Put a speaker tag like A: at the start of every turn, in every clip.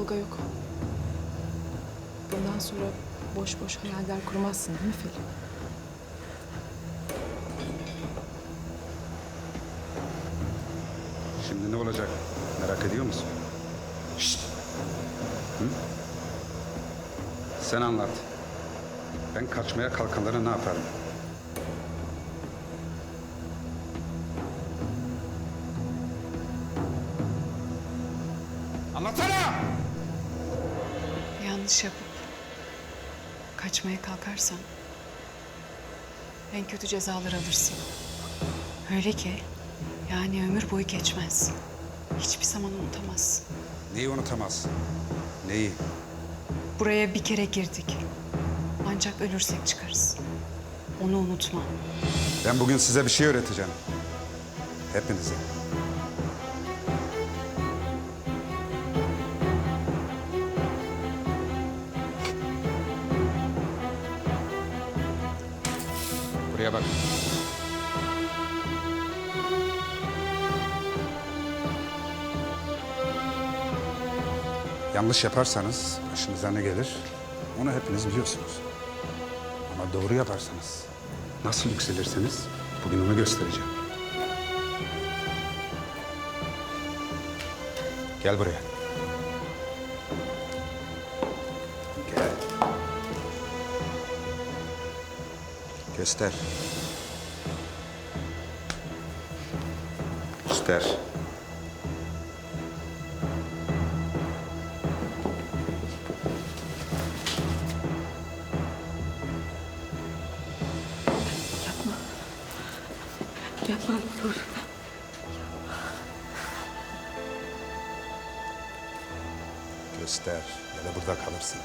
A: kavga yok. Bundan sonra boş boş hayaller kurmazsın değil mi Pelin?
B: Şimdi ne olacak merak ediyor musun? Şşt! Hı? Sen anlat. Ben kaçmaya kalkanlara ne yaparım? Anlatsana!
C: Yanlış yapıp kaçmaya kalkarsan en kötü cezalar alırsın. Öyle ki yani ömür boyu geçmez. Hiçbir zaman unutamazsın.
B: Neyi unutamaz? Neyi?
C: Buraya bir kere girdik. Ancak ölürsek çıkarız. Onu unutma.
B: Ben bugün size bir şey öğreteceğim. Hepinize. Buraya bak. Yanlış yaparsanız başınıza ne gelir? Onu hepiniz biliyorsunuz. Ama doğru yaparsanız, nasıl yükselirseniz bugün onu göstereceğim. Gel buraya. Göster. Göster.
A: Yapma. Dur.
B: Göster. Ya da burada kalırsın.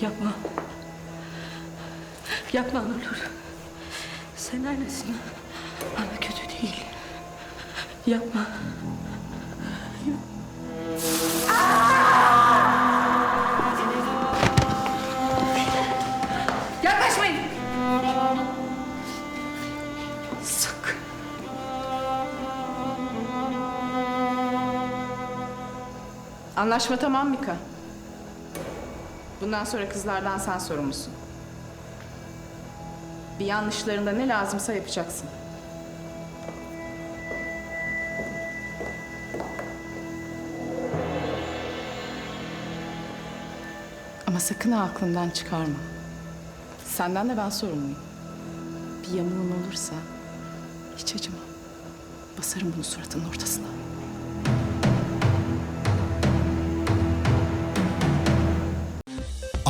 D: Yapma. Yapma ne olur. Sen neredesin? Bana kötü değil. Yapma.
C: Yaklaşmayın.
D: Sakın.
A: Anlaşma tamam Mika. Bundan sonra kızlardan sen sorumlusun. Bir yanlışlarında ne lazımsa yapacaksın. Ama sakın aklından çıkarma. Senden de ben sorumluyum. Bir yamuğun olursa hiç acımam. Basarım bunu suratının ortasına.